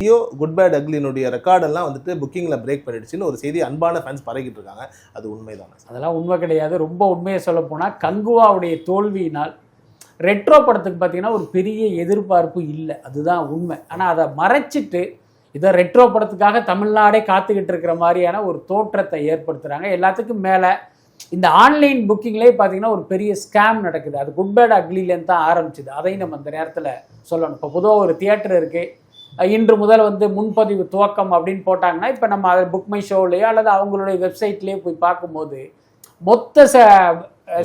Jio good bad அக்லினுடைய ரெக்கார்டெல்லாம் வந்துட்டு புக்கிங்கில் பிரேக் பண்ணிடுச்சுன்னு ஒரு செய்தி அன்பான ஃபேன்ஸ் பரகிட்டு இருக்காங்க. அது உண்மைதான்? அதெல்லாம் உண்மை கிடையாது. ரொம்ப உண்மையை சொல்ல போனால் கங்குவாவுடைய தோல்வியினால் ரெட்ரோ படத்துக்கு பார்த்தீங்கன்னா ஒரு பெரிய எதிர்பார்ப்பு இல்லை. அதுதான் உண்மை. ஆனால் அதை மறைச்சிட்டு இதை ரெட்ரோ படத்துக்காக தமிழ்நாடே காத்துக்கிட்டு இருக்கிற மாதிரியான ஒரு தோற்றத்தை ஏற்படுத்துகிறாங்க எல்லாத்துக்கும் மேலே இந்த ஆன்லைன் புக்கிங்லேயே பார்த்தீங்கன்னா ஒரு பெரிய ஸ்கேம் நடக்குது. அது குட் பேட் அக்லிலேருந்து தான் ஆரம்பிச்சுது. அதையும் நம்ம அந்த நேரத்தில் சொல்லணும். இப்போ பொதுவாக ஒரு தியேட்டர் இருக்குது இன்று முதல் வந்து முன்பதிவு துவக்கம் அப்படின்னு போட்டாங்கன்னா இப்போ நம்ம அதை புக் மை ஷோலையோ அல்லது அவங்களுடைய வெப்சைட்லேயே போய் பார்க்கும்போது மொத்த ச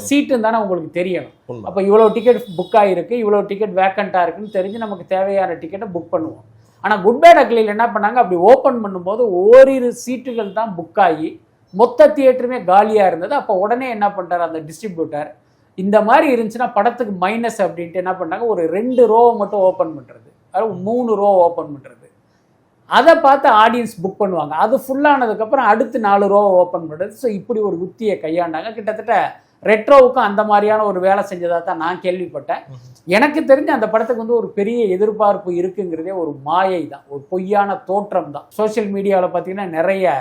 சீட்டுன்னு தானே உங்களுக்கு தெரியணும். அப்போ இவ்வளோ டிக்கெட் புக் ஆகிருக்கு இவ்வளோ டிக்கெட் வேக்கண்ட்டாக இருக்குன்னு தெரிஞ்சு நமக்கு தேவையான டிக்கெட்டை புக் பண்ணுவோம். ஆனால் குட் பேட் அக்லியில் என்ன பண்ணாங்க அப்படி ஓப்பன் பண்ணும்போது ஓரிரு சீட்டுகள் தான் புக் ஆகி மொத்த தியேட்டருமே காலியாக இருந்தது. அப்போ உடனே என்ன பண்ணிட்டார் அந்த டிஸ்ட்ரிபியூட்டர் இந்த மாதிரி இருந்துச்சுன்னா படத்துக்கு மைனஸ் அப்படின்ட்டு என்ன பண்ணாங்க ஒரு ரெண்டு ரோவை மட்டும் ஓப்பன் பண்ணுறது அதாவது மூணு ரோ ஓப்பன் பண்ணுறது அதை பார்த்து ஆடியன்ஸ் புக் பண்ணுவாங்க. அது ஃபுல்லானதுக்கப்புறம் அடுத்து நாலு ரோ ஓப்பன் பண்ணுறது ஸோ இப்படி ஒரு உத்தியை கையாண்டாங்க. கிட்டத்தட்ட ரெட்ரோவுக்கும் அந்த மாதிரியான ஒரு வேலை செஞ்சதாக தான் நான் கேள்விப்பட்டேன். எனக்கு தெரிஞ்ச அந்த படத்துக்கு வந்து ஒரு பெரிய எதிர்பார்ப்பு இருக்குங்கிறதே ஒரு மாயை தான் ஒரு பொய்யான தோற்றம் தான் சோஷியல் மீடியாவில் பார்த்தீங்கன்னா நிறைய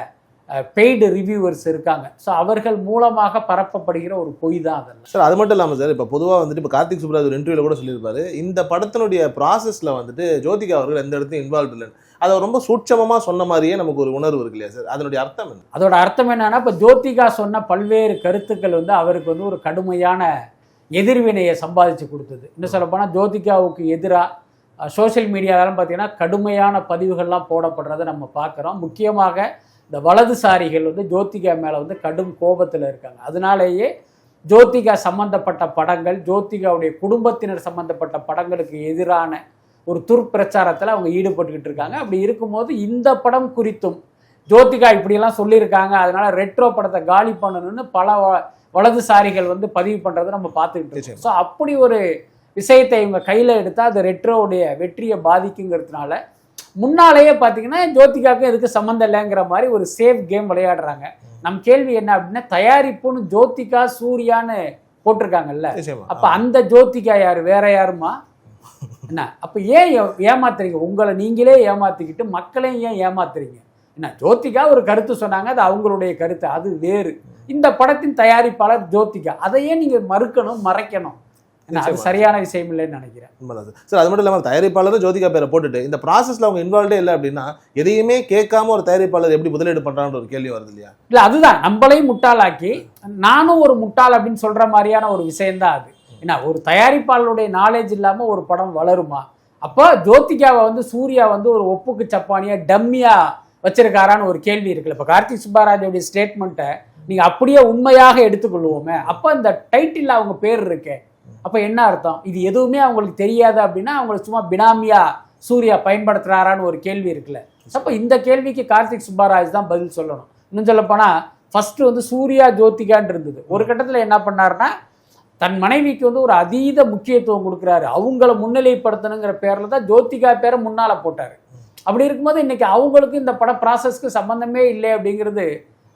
பெய்டு ரிவ்யூவர்ஸ் இருக்காங்க. ஸோ அவர்கள் மூலமாக பரப்பப்படுகிற ஒரு பொய் தான் அதெல்லாம் சார் அது மட்டும் இல்லாமல் சார் இப்போ பொதுவாக வந்துட்டு இப்போ கார்த்திக் சுப்ராஜ் ஒரு இன்டர்வியூல கூட சொல்லியிருப்பாரு. இந்த படத்தினுடைய ப்ராசஸில் வந்துட்டு ஜோதிகா அவர்கள் எந்த இடத்தையும் இன்வால்வ் இல்லைன்னு. அதை ரொம்ப சூட்சமமாக சொன்ன மாதிரியே நமக்கு ஒரு உணர்வு இருக்கு இல்லையா சார்? அதனுடைய அர்த்தம் என்ன? அதோட அர்த்தம் என்னன்னா இப்போ ஜோதிகா சொன்ன பல்வேறு கருத்துக்கள் வந்து அவருக்கு வந்து ஒரு கடுமையான எதிர்வினையை சம்பாதிச்சு கொடுத்தது. இன்னும் சொல்லப்போனால் ஜோதிகாவுக்கு எதிராக சோஷியல் மீடியாவிலும் பார்த்தீங்கன்னா கடுமையான பதிவுகள்லாம் போடப்படுறதை நம்ம பார்க்குறோம் முக்கியமாக இந்த வலதுசாரிகள் வந்து ஜோதிகா மேலே வந்து கடும் கோபத்தில் இருக்காங்க. அதனாலேயே ஜோதிகா சம்பந்தப்பட்ட படங்கள் ஜோதிகாவுடைய குடும்பத்தினர் சம்பந்தப்பட்ட படங்களுக்கு எதிரான ஒரு துர்ப்பிரச்சாரத்தில் அவங்க ஈடுபட்டுக்கிட்டு இருக்காங்க. அப்படி இருக்கும்போது இந்த படம் குறித்தும் ஜோதிகா இப்படியெல்லாம் சொல்லியிருக்காங்க. அதனால ரெட்ரோ படத்தை காலி பண்ணணும்னு பல வ- வலதுசாரிகள் வந்து பதிவு பண்ணுறதை நம்ம பார்த்துக்கிட்டு இருக்கோம். ஸோ அப்படி ஒரு விஷயத்தை இவங்க கையில் எடுத்தால் அது ரெட்ரோவுடைய வெற்றியை பாதிக்குங்கிறதுனால முன்னாலேயே பார்த்தீங்கன்னா ஜோதிகாவுக்கும் எதுக்கு சம்மந்தம் இல்லைங்கிற மாதிரி ஒரு சேஃப் கேம் விளையாடுறாங்க. நம் கேள்வி என்ன அப்படின்னா தயாரிப்புன்னு ஜோதிகா சூர்யான்னு போட்டிருக்காங்கல்ல. அப்ப அந்த ஜோதிகா யாரு? வேற யாருமா? என்ன? அப்ப ஏன் ஏ- ஏமாத்துறீங்க? உங்களை நீங்களே ஏமாத்திக்கிட்டு மக்களையும் ஏன் ஏமாத்துறீங்க? என்ன? ஜோதிகா ஒரு கருத்து சொன்னாங்க அது அவங்களுடைய கருத்து அது வேறு. இந்த படத்தின் தயாரிப்பாளர் ஜோதிகா. அதையே நீங்க மறுக்கணும் மறைக்கணும். அது. சரியான விஷயம் இல்லைன்னு நினைக்கிறேன். உண்மைதான் சார். அது மட்டும் இல்லாமல் தயாரிப்பாளரும் ஜோதிகா பேரை போட்டுட்டு இந்த ப்ராசஸில் அவங்க இன்வால்வ்டே இல்லை அப்படின்னா எதையுமே கேட்காம ஒரு தயாரிப்பாளர் எப்படி முதலீடு பண்ணுறான்ற ஒரு கேள்வி வருது இல்லையா? இல்ல அதுதான். நம்மளையும் முட்டாளாக்கி நானும் ஒரு முட்டாள் அப்படின்னு சொல்ற மாதிரியான ஒரு விஷயம்தான் அது. என்ன ஒரு தயாரிப்பாளருடைய நாலேஜ் இல்லாம ஒரு படம் வளருமா? அப்போ ஜோதிகாவை வந்து சூர்யா வந்து ஒரு ஒப்புக்கு சப்பானியா டம்மியா வச்சிருக்காரான்னு ஒரு கேள்வி இருக்குல்ல. இப்போ கார்த்திக் சுப்பாராஜோடைய ஸ்டேட்மெண்ட்டை நீங்க அப்படியே உண்மையாக எடுத்துக்கொள்வோமே. அப்போ இந்த டைட்டில் அவங்க பேர் இருக்கே. அப்போ என்ன அர்த்தம்? இது எதுவுமே அவங்களுக்கு தெரியாது அப்படின்னா அவங்களுக்கு சும்மா பினாமியா சூர்யா பயன்படுத்துறாரான்னு ஒரு கேள்வி இருக்குல்ல. அப்போ இந்த கேள்விக்கு கார்த்திக் சுப்பாராஜ் தான் பதில் சொல்லணும். இன்னும் சொல்லப்போனால் ஃபஸ்ட்டு வந்து சூர்யா ஜோதிகான்னு இருந்தது. ஒரு கட்டத்தில் என்ன பண்ணாருன்னா தன் மனைவிக்கு வந்து ஒரு அதீத முக்கியத்துவம் கொடுக்குறாரு. அவங்கள முன்னிலைப்படுத்தணுங்கிற பேரில் தான் ஜோதிகா பேரை முன்னால் போட்டார். அப்படி இருக்கும்போது இன்னைக்கு அவங்களுக்கு இந்த பட ப்ராசஸ்க்கு சம்மந்தமே இல்லை அப்படிங்கிறது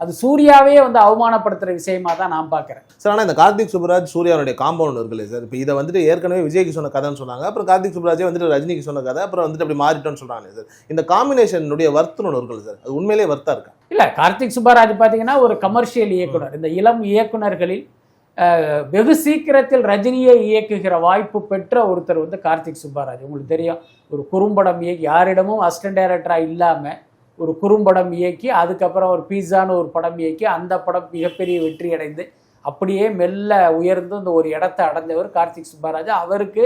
அது சூர்யாவே வந்து அவமானப்படுத்துகிற விஷயமா தான் நான் பார்க்குறேன். சார் ஆனால் இந்த கார்த்திக் சுப்ராஜ் சூர்யாவுடைய காம்பவுண்ட் இருக்குல்ல சார் இப்போ இதை வந்துட்டு ஏற்கனவே விஜய்க்கு சொன்ன கதைன்னு சொன்னாங்க. அப்புறம் கார்த்திக் சுப்ராஜே வந்துட்டு ரஜினிக்கு சொன்ன கதை அப்புறம் வந்துட்டு அப்படி மாறிட்டோம்னு சொல்றாங்க சார். இந்த காம்பினேஷனுடைய வர்த்துன்னு ஒன்று இருக்குல்ல சார் அது உண்மையிலேயே வர்த்தா இருக்கா? இல்லை கார்த்திக் சுப்பராஜ் பார்த்தீங்கன்னா ஒரு கமர்ஷியல் இயக்குனர். இந்த இளம் இயக்குனர்களில் வெகு சீக்கிரத்தில் ரஜினியை இயக்குகிற வாய்ப்பு பெற்ற ஒருத்தர் வந்து கார்த்திக் சுப்பராஜ் உங்களுக்கு தெரியும் ஒரு குறும்படம் இயக்கி யாரிடமும் அசிஸ்டன்ட் டைரக்டராக இல்லாமல் ஒரு குறும்படம் இயக்கி அதுக்கப்புறம் ஒரு பீஸான்னு ஒரு படம் இயக்கி அந்த படம் மிகப்பெரிய வெற்றி அடைந்து அப்படியே மெல்ல உயர்ந்து இந்த ஒரு இடத்தை அடைந்தவர் கார்த்திக் சுப்பராஜ். அவருக்கு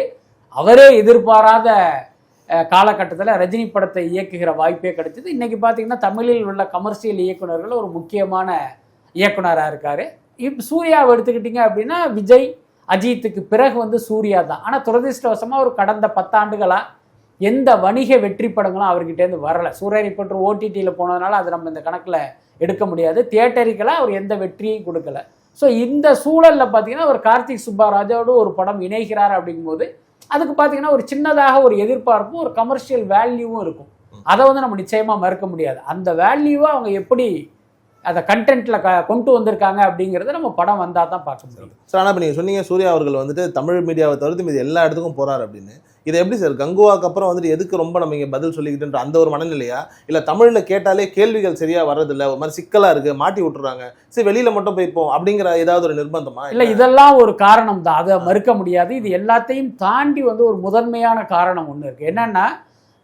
அவரே எதிர்பாராத காலகட்டத்தில் ரஜினி படத்தை இயக்குகிற வாய்ப்பே கிடைச்சது. இன்னைக்கு பார்த்தீங்கன்னா தமிழில் உள்ள கமர்ஷியல் இயக்குநர்கள் ஒரு முக்கியமான இயக்குனராக இருக்கார். இப்போ சூர்யாவை எடுத்துக்கிட்டிங்க அப்படின்னா விஜய் அஜித்துக்கு பிறகு வந்து சூர்யா தான். ஆனால் துரதிர்ஷ்டவசமாக ஒரு கடந்த பத்தாண்டுகளாக எந்த வணிக வெற்றி படங்களும் அவர்கிட்டேருந்து வரலை. சூரியனை பற்றி ஓடிடியில் போனதுனால அது நம்ம இந்த கணக்கில் எடுக்க முடியாது. தியேட்டருக்கெல்லாம் அவர் எந்த வெற்றியும் கொடுக்கல. ஸோ இந்த சூழலில் பார்த்தீங்கன்னா அவர் கார்த்திக் சுப்பாராஜோடு ஒரு படம் இணைகிறார் அப்படிங்கும்போது அதுக்கு பார்த்தீங்கன்னா ஒரு சின்னதாக ஒரு எதிர்பார்ப்பும் ஒரு கமர்ஷியல் வேல்யூவும் இருக்கும். அதை வந்து நம்ம நிச்சயமாக மறுக்க முடியாது. அந்த வேல்யூவை அவங்க எப்படி அதை கண்டென்ட்ல க கொண்டு வந்திருக்காங்க அப்படிங்கிறத நம்ம படம் வந்தால் தான் பார்க்க முடியும். சார் ஆனால் இப்போ நீங்கள் சொன்னீங்க சூர்யா அவர்கள் வந்துட்டு தமிழ் மீடியாவை தவிர்த்து மீது எல்லா இடத்துக்கும் போகிறார் அப்படின்னு. இது எப்படி சார் கங்குவாக்கு அப்புறம் வந்துட்டு எதுக்கு ரொம்ப நம்ம இங்கே பதில் சொல்லிக்கிட்டுன்ற அந்த ஒரு மனநிலையா? இல்லை தமிழில் கேட்டாலே கேள்விகள் சரியா வர்றதில்ல ஒரு மாதிரி சிக்கலா இருக்கு மாட்டி விட்டுறாங்க. சரி வெளியில மட்டும் போய்ப்போம் அப்படிங்கிற ஏதாவது ஒரு நிர்பந்தமா? இல்லை இதெல்லாம் ஒரு காரணம் தான் அதை மறுக்க முடியாது. இது எல்லாத்தையும் தாண்டி வந்து ஒரு முதன்மையான காரணம் ஒன்று இருக்குது என்னன்னா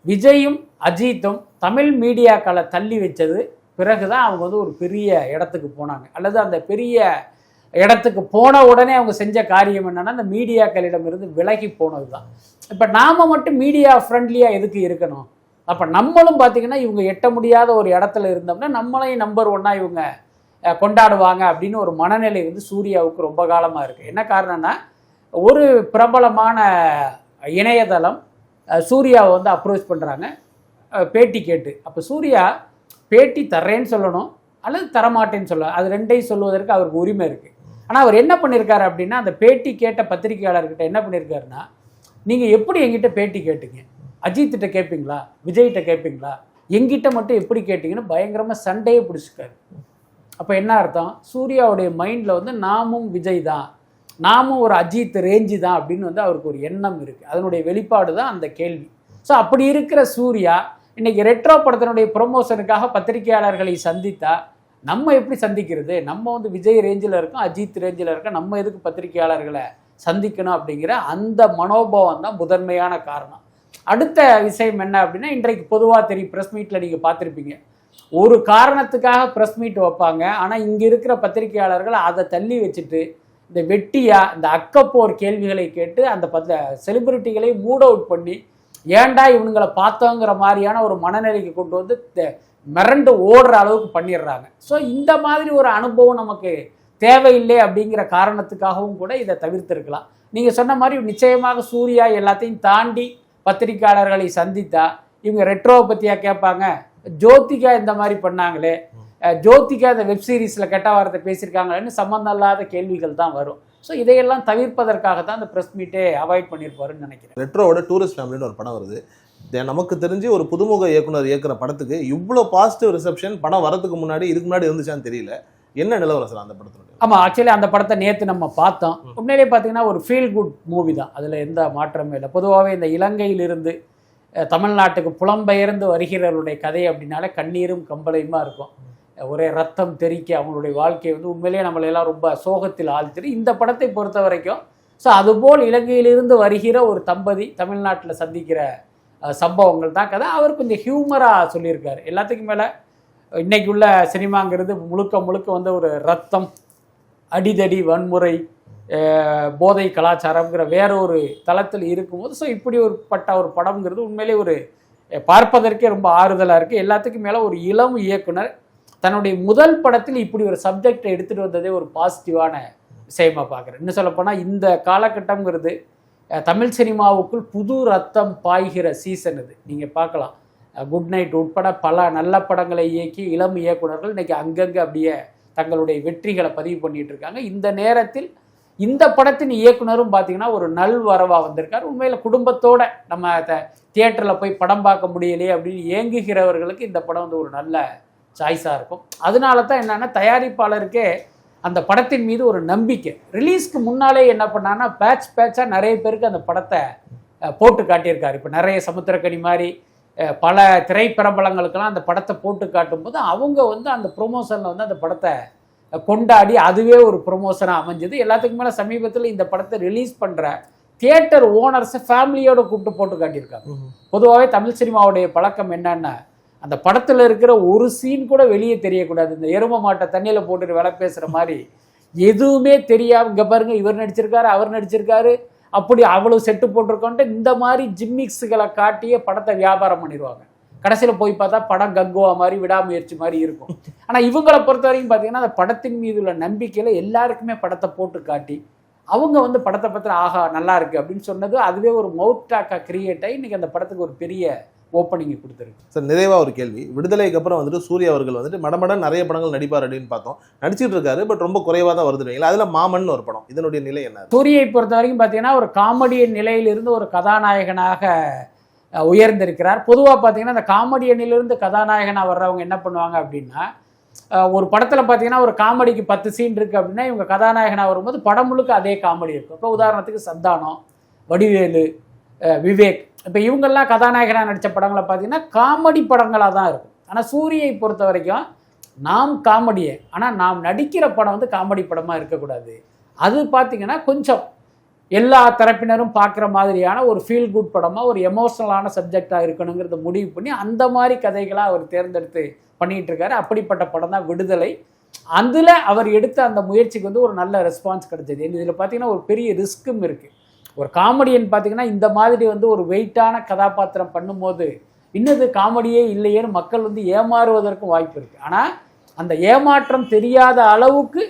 விஜயும் அஜித்தும் தமிழ் மீடியாக்களை தள்ளி வச்சது பிறகு தான் அவங்க வந்து ஒரு பெரிய இடத்துக்கு போனாங்க. அல்லது அந்த பெரிய இடத்துக்கு போன உடனே அவங்க செஞ்ச காரியம் என்னன்னா அந்த மீடியாக்களிடமிருந்து விலகி போனது தான் இப்போ நாம மட்டும் மீடியா ஃப்ரெண்ட்லியாக எதுக்கு இருக்கணும்? அப்போ நம்மளும் பார்த்தீங்கன்னா இவங்க எட்ட முடியாத ஒரு இடத்துல இருந்தோம்னா நம்மளையும் நம்பர் ஒன்னா இவங்க கொண்டாடுவாங்க அப்படின்னு ஒரு மனநிலை வந்து சூர்யாவுக்கு ரொம்ப காலமாக இருக்குது என்ன காரணம்னா ஒரு பிரபலமான இணையதளம் சூர்யாவை வந்து அப்ரோச் பண்ணுறாங்க பேட்டி கேட்டு. அப்போ சூர்யா பேட்டி தர்றேன்னு சொல்லணும் அல்லது தரமாட்டேன்னு சொல்ல அது ரெண்டையும் சொல்வதற்கு அவருக்கு உரிமை இருக்குது ஆனால் அவர் என்ன பண்ணியிருக்காரு அப்படின்னா அந்த பேட்டி கேட்ட பத்திரிகையாளர்கிட்ட என்ன பண்ணியிருக்காருன்னா நீங்கள் எப்படி எங்கிட்ட பேட்டி கேட்டீங்க? அஜித்திட்ட கேட்பீங்களா விஜய்கிட்ட கேட்பீங்களா எங்கிட்ட மட்டும் எப்படி கேட்டிங்கன்னு பயங்கரமாக சண்டையே பிடிச்சிருக்காரு. அப்போ என்ன அர்த்தம்? சூர்யாவுடைய மைண்டில் வந்து நாமும் விஜய் தான். நாமும் ஒரு அஜித் ரேஞ்சு தான். அப்படின்னு வந்து அவருக்கு ஒரு எண்ணம் இருக்குது அதனுடைய வெளிப்பாடு தான் அந்த கேள்வி. ஸோ அப்படி இருக்கிற சூர்யா இன்றைக்கி ரெட்ரோ படத்தினுடைய ப்ரொமோஷனுக்காக பத்திரிகையாளர்களை சந்தித்தா நம்ம எப்படி சந்திக்கிறது? நம்ம வந்து விஜய் ரேஞ்சில் இருக்கோம் அஜித் ரேஞ்சில் இருக்கோம் நம்ம எதுக்கு பத்திரிகையாளர்களை சந்திக்கணும் அப்படிங்கிற அந்த மனோபாவம் தான் முதன்மையான காரணம். அடுத்த விஷயம் என்ன அப்படின்னா இன்றைக்கு பொதுவாக தெரியும் ப்ரெஸ் மீட்டில் நீங்கள் பார்த்துருப்பீங்க. ஒரு காரணத்துக்காக ப்ரெஸ் மீட் வைப்பாங்க. ஆனால் இங்கே இருக்கிற பத்திரிகையாளர்கள் அதை தள்ளி வச்சுட்டு இந்த வெட்டியா இந்த அக்கப்போர் கேள்விகளை கேட்டு அந்த பத்த செலிபிரிட்டிகளை மூட் அவுட் பண்ணி ஏன்டா இவனுங்களை பார்த்தோங்கிற மாதிரியான ஒரு மனநிலைக்கு கொண்டு வந்து மிரண்டு ஓடுற அளவுக்கு பண்ணிடுறாங்க. ஸோ இந்த மாதிரி ஒரு அனுபவம் நமக்கு தேவையில்லை அப்படிங்கிற காரணத்துக்காகவும் கூட இதை தவிர்த்திருக்கலாம். நீங்கள் சொன்ன மாதிரி நிச்சயமாக சூர்யா எல்லாத்தையும் தாண்டி பத்திரிக்கையாளர்களை சந்தித்தா இவங்க ரெட்ரோவை பற்றியா கேட்பாங்க ஜோதிகா இந்த மாதிரி பண்ணாங்களே ஜோதிகா இந்த வெப் சீரிஸில் கெட்ட வார்த்தை பேசியிருக்காங்களேன்னு சம்மந்தம் இல்லாத கேள்விகள் தான் வரும். ஸோ இதையெல்லாம் தவிர்ப்பதற்காக தான் இந்த ப்ரெஸ் மீட்டே அவாய்ட் பண்ணியிருப்பாருன்னு நினைக்கிறேன். ரெட்ரோவோட டூரிஸ்ட் ஃபேமிலின்னு ஒரு படம் வருது. நமக்கு தெரிஞ்சு ஒரு புதுமுக இயக்குனர் இயக்குற படத்துக்கு இவ்வளோ பாசிட்டிவ் ரிசப்ஷன் படம் வரதுக்கு முன்னாடி இதுக்கு முன்னாடி இருந்துச்சான்னு தெரியல. என்ன நிலவரம் சார் அந்த படத்தினுடைய? ஆமாம் ஆக்சுவலி அந்த படத்தை நேற்று நம்ம பார்த்தோம். உண்மையிலேயே பார்த்தீங்கன்னா ஒரு ஃபீல் குட் மூவி தான். அதில் எந்த மாற்றமும் இல்லை. பொதுவாகவே இந்த இலங்கையிலிருந்து தமிழ்நாட்டுக்கு புலம்பெயர்ந்து வருகிறவருடைய கதை அப்படின்னாலே கண்ணீரும் கம்பளையுமா இருக்கும். ஒரே ரத்தம் தெறிக்க அவங்களுடைய வாழ்க்கை வந்து உண்மையிலேயே நம்மளை எல்லாம் ரொம்ப சோகத்தில் ஆழ்த்திரு இந்த படத்தை பொறுத்த வரைக்கும் ஸோ அதுபோல் இலங்கையிலிருந்து வருகிற ஒரு தம்பதி தமிழ்நாட்டில் சந்திக்கிற சம்பவங்கள் தான் கதை. அவர் கொஞ்சம் ஹியூமராக சொல்லியிருக்காரு. எல்லாத்துக்கும் மேலே இன்னைக்கு உள்ள சினிமாங்கிறது முழுக்க முழுக்க வந்து ஒரு ரத்தம் அடிதடி வன்முறை போதை கலாச்சாரம்ங்கிற வேற ஒரு தளத்தில் இருக்கும்போது ஸோ இப்படி ஒரு பட்ட ஒரு படம்ங்கிறது உண்மையிலே ஒரு பார்ப்பதற்கே ரொம்ப ஆறுதலாக இருக்குது எல்லாத்துக்கும் மேலே ஒரு இளம் இயக்குனர் தன்னுடைய முதல் படத்தில் இப்படி ஒரு சப்ஜெக்டை எடுத்துகிட்டு வந்ததே ஒரு பாசிட்டிவான விஷயமாக பார்க்குறேன் இன்னும் சொல்லப்போனால் இந்த காலகட்டம்ங்கிறது தமிழ் சினிமாவுக்குள் புது ரத்தம் பாய்கிற சீசன் இது. நீங்கள் பார்க்கலாம். குட் நைட் உட்பட பல நல்ல படங்களை இயக்கி இளம் இயக்குனர்கள் இன்றைக்கி அங்கங்கே அப்படியே தங்களுடைய வெற்றிகளை பதிவு பண்ணிட்டு இருக்காங்க. இந்த நேரத்தில் இந்த படத்தின் இயக்குனரும் பார்த்தீங்கன்னா ஒரு நல்வரவா வந்திருக்கார். உண்மையில் குடும்பத்தோட நம்ம தியேட்டரில் போய் படம் பார்க்க முடியலையே அப்படின்னு ஏங்குகிறவர்களுக்கு இந்த படம் வந்து ஒரு நல்ல சாய்ஸாக இருக்கும். அதனால தான் என்னென்னா தயாரிப்பாளருக்கே அந்த படத்தின் மீது ஒரு நம்பிக்கை. ரிலீஸ்க்கு முன்னாலே என்ன பண்ணான்னா பேட்ச் பேட்சாக நிறைய பேருக்கு அந்த படத்தை போட்டு காட்டியிருக்காரு. இப்போ நிறைய சமுத்திரக்கனி மாதிரி பல திரைப்பிரபலங்களுக்கெல்லாம் அந்த படத்தை போட்டு காட்டும்போது அவங்க வந்து அந்த ப்ரொமோஷனில் வந்து அந்த படத்தை கொண்டாடி அதுவே ஒரு ப்ரொமோஷனாக அமைஞ்சது. எல்லாத்துக்கும் மேலே சமீபத்தில் இந்த படத்தை ரிலீஸ் பண்ணுற தியேட்டர் ஓனர்ஸை ஃபேமிலியோட கூப்பிட்டு போட்டு காட்டியிருக்காங்க. பொதுவாகவே தமிழ் சினிமாவுடைய பழக்கம் என்னன்னா அந்த படத்தில் இருக்கிற ஒரு சீன் கூட வெளியே தெரியக்கூடாது. இந்த எரும மாட்டை தண்ணியில் போட்டுட்டு விலை பேசுகிற மாதிரி எதுவுமே தெரியாம இங்கே பாருங்க இவர் நடிச்சிருக்காரு அவர் நடிச்சிருக்காரு அப்படி அவ்வளவு செட்டு போட்டிருக்கோன்ட்டு இந்த மாதிரி ஜிம்மிக்ஸுகளை காட்டியே படத்தை வியாபாரம் பண்ணிடுவாங்க. கடைசியில் போய் பார்த்தா படம் கங்குவா மாதிரி விடாமுயற்சி மாதிரி இருக்கும். ஆனால் இவங்களை பொறுத்த வரைக்கும் பார்த்தீங்கன்னா அந்த படத்தின் மீது உள்ள நம்பிக்கையில் எல்லாருக்குமே படத்தை போட்டு காட்டி அவங்க வந்து படத்தை பற்றி ஆஹா நல்லா இருக்கு அப்படின்னு சொன்னது அதுவே ஒரு மவுட் டாக்காக கிரியேட் ஆகி இன்னைக்கு அந்த படத்துக்கு ஒரு பெரிய ஓப்பனிங் கொடுத்துருக்கு. சார் நிறைவா ஒரு கேள்வி. விடுதலைக்கு அப்புறம் வந்துட்டு சூர்யா அவர்கள் வந்துட்டு மடமடன் நிறைய படங்கள் நடிப்பார் அப்படின்னு பார்த்தோம். நடிச்சிட்டு இருக்காரு பட் ரொம்ப குறைவா தான் வருதுங்களா அதுல மாமன் ஒரு படம். இதனுடைய நிலை என்ன? சூரியை பொறுத்த வரைக்கும் பார்த்தீங்கன்னா ஒரு காமெடியன் நிலையிலிருந்து ஒரு கதாநாயகனாக உயர்ந்திருக்கிறார். பொதுவாக பார்த்தீங்கன்னா இந்த காமெடியனிலிருந்து கதாநாயகனாக வர்றவங்க என்ன பண்ணுவாங்க அப்படின்னா ஒரு படத்தில் பார்த்தீங்கன்னா ஒரு காமெடிக்கு பத்து சீன் இருக்குது அப்படின்னா இவங்க கதாநாயகனாக வரும்போது படம் முழுக்க அதே காமெடி இருக்கும். இப்போ உதாரணத்துக்கு சந்தானம் வடிவேலு விவேக் இப்போ இவங்கெல்லாம் கதாநாயகனாக நடித்த படங்களை பார்த்தீங்கன்னா காமெடி படங்களாக தான் இருக்கும். ஆனால் சூரியை பொறுத்த வரைக்கும் நாம் காமெடியே ஆனால் நாம் நடிக்கிற படம் வந்து காமெடி படமாக இருக்கக்கூடாது. அது பார்த்தீங்கன்னா கொஞ்சம் எல்லா தரப்பினரும் பார்க்குற மாதிரியான ஒரு ஃபீல் குட் படமாக ஒரு எமோஷனலான சப்ஜெக்டாக இருக்கணுங்கிறத முடிவு பண்ணி அந்த மாதிரி கதைகளாக அவர் தேர்ந்தெடுத்து பண்ணிகிட்டு இருக்காரு. அப்படிப்பட்ட படம் தான் விடுதலை. அதில் அவர் எடுத்த அந்த முயற்சிக்கு வந்து ஒரு நல்ல ரெஸ்பான்ஸ் கிடைச்சது. இதில் பார்த்தீங்கன்னா ஒரு பெரிய ரிஸ்க்கும் இருக்குது ஒரு காமெடியன் பார்த்தீங்கன்னா இந்த மாதிரி வந்து ஒரு வெயிட்டான கதாபாத்திரம் பண்ணும்போது இன்னது காமெடியே இல்லையேன்னு மக்கள் வந்து ஏமாறுவதற்கும் வாய்ப்பு இருக்குது ஆனால் அந்த ஏமாற்றம் தெரியாத அளவுக்கு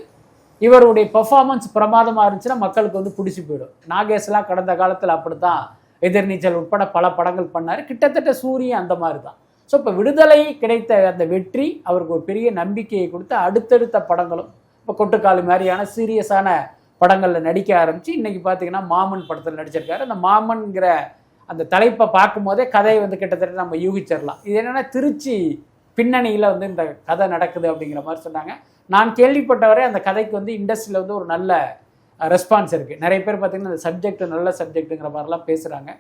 இவருடைய பெர்ஃபார்மன்ஸ் பிரமாதமாக இருந்துச்சுன்னா மக்களுக்கு வந்து பிடிச்சி போயிடும். நாகேஷ்லாம் கடந்த காலத்தில் அப்படித்தான் எதிர்நீச்சல் உட்பட பல படங்கள் பண்ணார். கிட்டத்தட்ட சூரியன் அந்த மாதிரி தான் ஸோ இப்போ விடுதலை கிடைத்த அந்த வெற்றி அவருக்கு ஒரு பெரிய நம்பிக்கையை கொடுத்து அடுத்தடுத்த படங்களும் இப்போ கொட்டுக்காலு மாதிரியான சீரியஸான படங்களில் நடிக்க ஆரம்பித்து இன்றைக்கி பார்த்தீங்கன்னா மாமன் படத்தில் நடிச்சிருக்காரு. அந்த மாமன்கிற அந்த தலைப்பை பார்க்கும்போதே கதையை வந்து கிட்டத்தட்ட நம்ம யூகிச்சிடலாம். இது என்னென்னா திருச்சி பின்னணியில் வந்து இந்த கதை நடக்குது அப்படிங்கிற மாதிரி சொன்னாங்க. நான் கேள்விப்பட்டவரை அந்த கதைக்கு வந்து இண்டஸ்ட்ரியில் வந்து ஒரு நல்ல ரெஸ்பான்ஸ் இருக்குது நிறைய பேர் பார்த்தீங்கன்னா இந்த சப்ஜெக்ட் நல்ல சப்ஜெக்ட்டுங்கிற மாதிரிலாம் பேசுகிறாங்க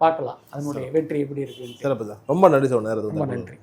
பார்க்கலாம். அதனுடைய வெற்றி எப்படி சிறப்பு சார். ரொம்ப நன்றி நேரத்துக்கு ரொம்ப. நன்றி.